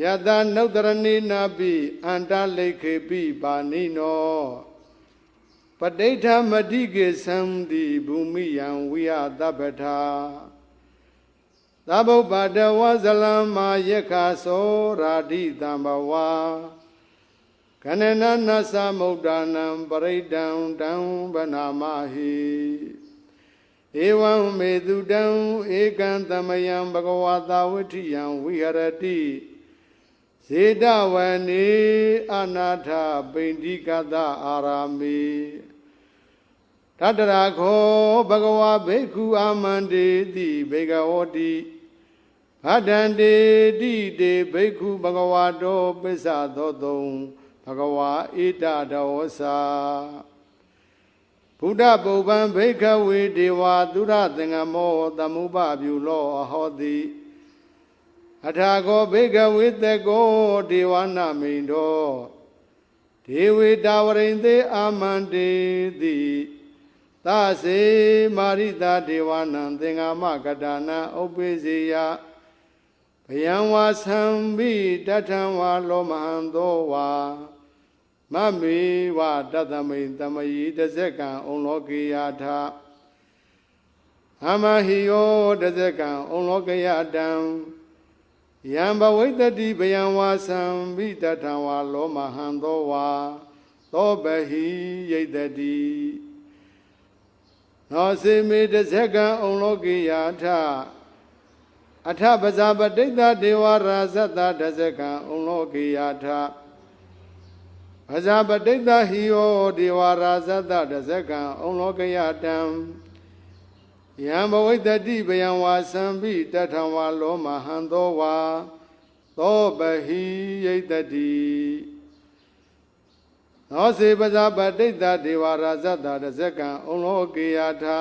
ယတနုတရဏိနာပိအန္တလိခေပိပါဏိနောပဋိဋ္ဌမတိကေသံတိဘူမိယံဝိယတပ္ပထာသဗ္ဗုပ္ပါဒဝဇလံမာယက္ခသောရာတိတံဘဝကနနနသမုဒ္ဒနံပရိဒံတံဗနာမဟိဧဝံမေတုတံဧကံသမယံဘဂဝတာဝဋ္ဌိယံဝိဟရတိ ဇေတဝနေအနာထပိန္တိကတအာရာမိတတရာခောဘဂဝဘိက္ခုအာမန္တေတိဘေကဝတိဗဒန္တေတိတေဘိက္ခုဘဂဝတောပစ္ဆသောတုံဘဂဝါဣတတောသာဘုဒ္ဓပုပ္ပံဘိခဝေဒေဝသုရသင်္ကမောသမုပပြုလောအဟောတိ အထာကောဘိကဝေတကောဒေဝနာမိန်တောဒေဝေတာဝရိန်သေးအာမန္တေတိသစေမာရိတာဒေဝနံသင်္ဃမကတာနံဥပ္ပေစေယဘယံဝါသံဘိတထံဝါလောမဟံသောဝါမမေဝတတမိန်တမယီတဇက်ကံဩလောကေယထာအမဟိယောတဇက်ကံဩလောကေယတံ ယံဘဝိတတိဘယံဝါသံဘိတထံဝါလောမဟံသောဝါသောဘဟိယိတတိနောစေမေတဇက်ကံဩလောကေယထာအထပဇာပဋိတ္တဒေဝရာဇတတဇကံဩလောကေယထာပဇာပဋိတ္တဟိယောဒေဝရာဇတတဇကံဩလောကေယတံ ယံဘဝိတတိဗယံဝါသံပိတထံဝါလောမဟံသောဝါသောပဟိယိတတိသောစေပဇာပဋိတ္တဒေဝရာဇတတဇကံဩလောကေယထာ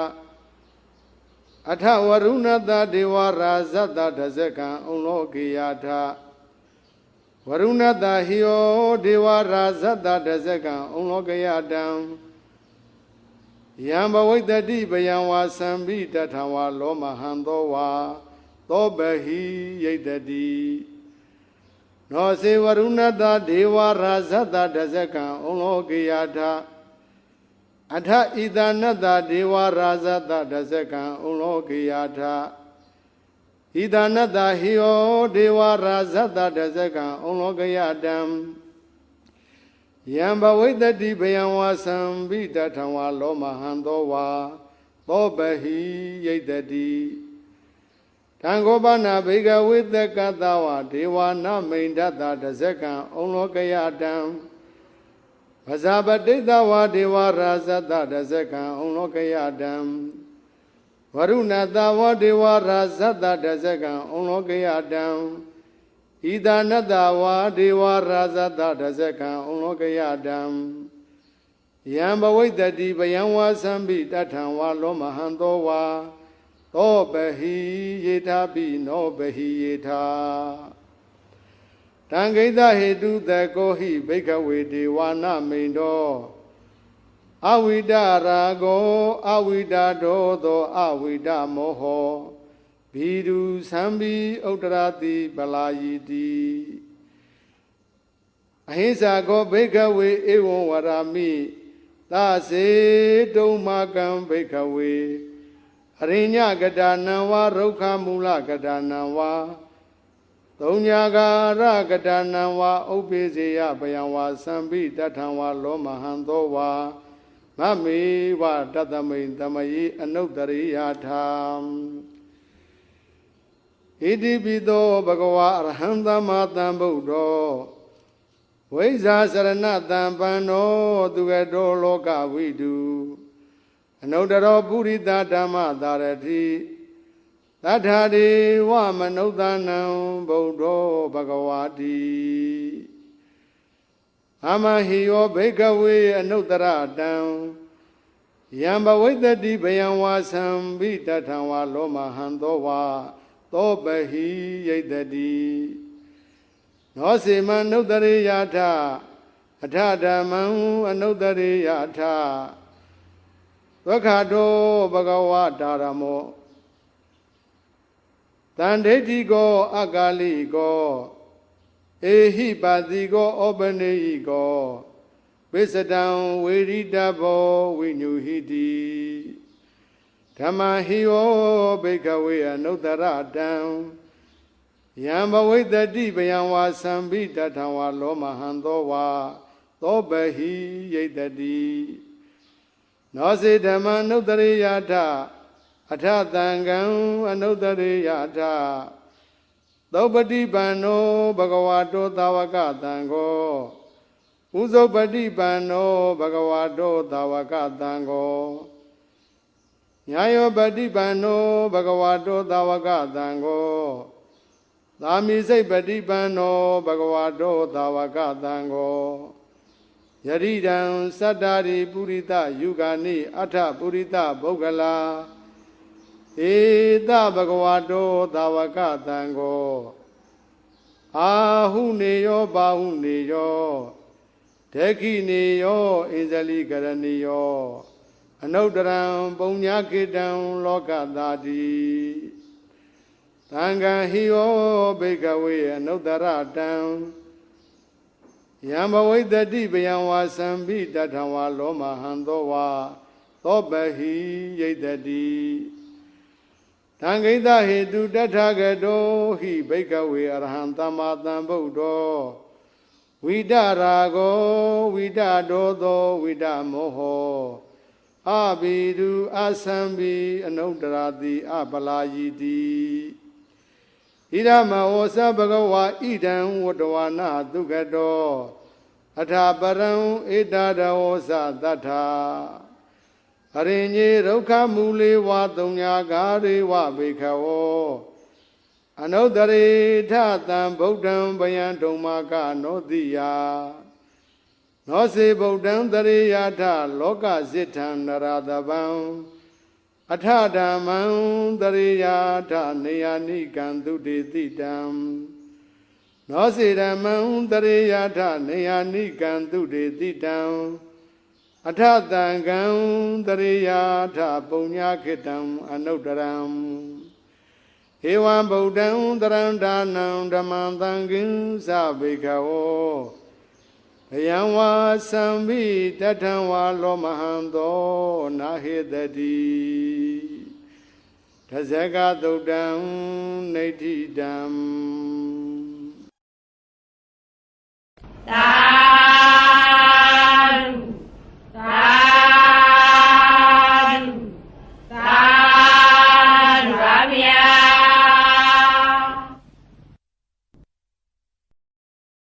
အထဝရုဏတဒေဝရာဇတတဇကံဩလောကေယထာဝရုဏတဟိယောဒေဝရာဇတတဇကံဩလောကေယတံ ယံဘဝိတတိဗယံဝါသံဘိတထဝါလောမဟံသောဝါသောဘဟိယိတတိနောစေဝရုဏတဒေဝရာဇတတဇကံဩလောကေယထာအထဣဒနတဒေဝရာဇတဒဇကံဩလောကေယထာဣဒနတဟိယောဒေဝရာဇတဒဇကံဩလောကေယတံ ယံဘဝိတတိဘယံဝါသံဘိတထံဝါလောမဟံသောဝါသောပဟိယိတတိတံခောပနာဘေကဝိတကတဝဒေဝနာမိန်ဒတဒဇကံဩလောကေယတံပဇာပတိတဝါဒေဝရာဇတဒဇကံဩလောကယတံဝရုဏတဝါဒေဝရာဇတဒဇကံဩလောကယတံ ဣဒနတဝါဒေဝရာဇတဒဇကံဩလောကယတံယံဘဝိတတိဗယံဝါသံပိတထံဝါလောမဟံသောဝါသောပဟိယေထာပိနောပဟိယေထာတံဂိတဟေတုတကောဟိဘိကဝေဒေဝနာမိန်တောအဝိဒရာဂောအဝိဒဒောသောအဝိဒမောဟော ဘီဒုသံဘီဥတ္တရာတိပလာယီတိအဟိစာကောဘိကဝေဧဝံဝရာမိသစေတုံမာကံဘိကဝေအရိညကတာနံဝရုခမူလကတာနံဝသုံးညာကာရကတနံဝါဥပ္ပေစေယပယံဝါသံပိတထံဝါလောမဟံသောဝါမမေဝတတမိန်တမယိအနုတ္တရိယာထာ ဣတိပိသောဘဂဝါအရဟံသမ္မာသမ္ဗုဒ္ဓောဝိဇာစရဏတံပန္နောသူကတောလောကဝိတုအနုတ္တရောပုရိသဓမ္မသာရတိသတ္ထာဒေဝမနုဿနံဗုဒ္ဓောဘဂဝါတိအမဟိယောဘိကဝေအနုတ္တရတံယံဘဝိတတိဘယံဝါသံဘိတထံဝါလောမဟံသောဝါ သောပဟိယိတတိနောစေမနုတ္တရိယထအထဓမ္မံအနုတ္တရိယထသက္ခတောဘဂဝတာရမောတန်ဒိဋ္ဌိကောအကာလိကောအေဟိပါတိကောဩပနေဟိကောပိစတံဝေရိတဘောဝိညုဟိတိ ဓမ္မဟိယောဘိကဝေအနုတ္တရတံယံဘဝိတ္တိပယံဝါသံဘိတထံဝါလောမဟံသောဝါသောပဟိယိတတိနောစေဓမ္မနုတ္တရိယထအထတံကံအနုတ္တရိယထသောပတိပန္နောဘဂဝါတောသာဝကတံကိုဥဇုပတိပန္နောဘဂဝါတောသာဝကတံကို ညာယောပတိပန္နောဘဂဝါတောသာဝကတံကိုသာမိစိတ်ပတိပန္နောဘဂဝါတောသာဝကတံကိုယရိဒံသတ္တာရိပုရိသယုဂာနိအထပုရိသဘုဂ္ဂလာဧတဘဂဝါတောသာဝကတံကိုအာဟုနေယောဘာဟုနေယောဒက္ခိနေယောအင်ဇလိကရဏီယော အနုတ္တရံပုံညာကေတံလောကသာတိသံဃံဟိယောဘေကဝေအနုတ္တရတံယံဘဝိတတိပယံဝါသံဘိတထံဝါလောမဟံသောဝါသောပဟိယိတတိသံဃိတဟေတုတထဂတောဟိဘိကဝေအရဟံသမ္မာသမ္ဗုဒ္ဓောဝိဒရာဂောဝိဒဒောသောဝိဒမောဟော အဘိဓုအသံဘိအနုတ္တရာတိအပလာယီတိဣရမဝောသဘဂဝါဣဒံဝတ္တဝနာဒုက္ကတောအထာပရံဧတာဒဝောသတ္ထာအရင်ကြီးဒုက္ခမူလေဝါတုံညာဂါရေဝဘေခဝောအနုတ္တရေထသံဗုဒ္ဓံဗယံဒုံမာကနောတိယ နောစေဗုဒ္ဓံတရေယထလောကစိထံနရတဗံအထဓမ္မံတရေယထနေယနိကံသူတေတိတံနောစေဓမ္မံတရေယထနေယနိကံသူတေတိတံအထတံကံတရေယထပုံညာခိတံအနုတ္တရံဧဝံဗုဒ္ဓံတရံဒါနံဓမ္မံသံဃိသဗေခဝော ဘယံဝါသံဘိတထံဝါလောမဟံသောနာဟေတတိတဇဂသုတ်တံနေဋ္ဌိတံ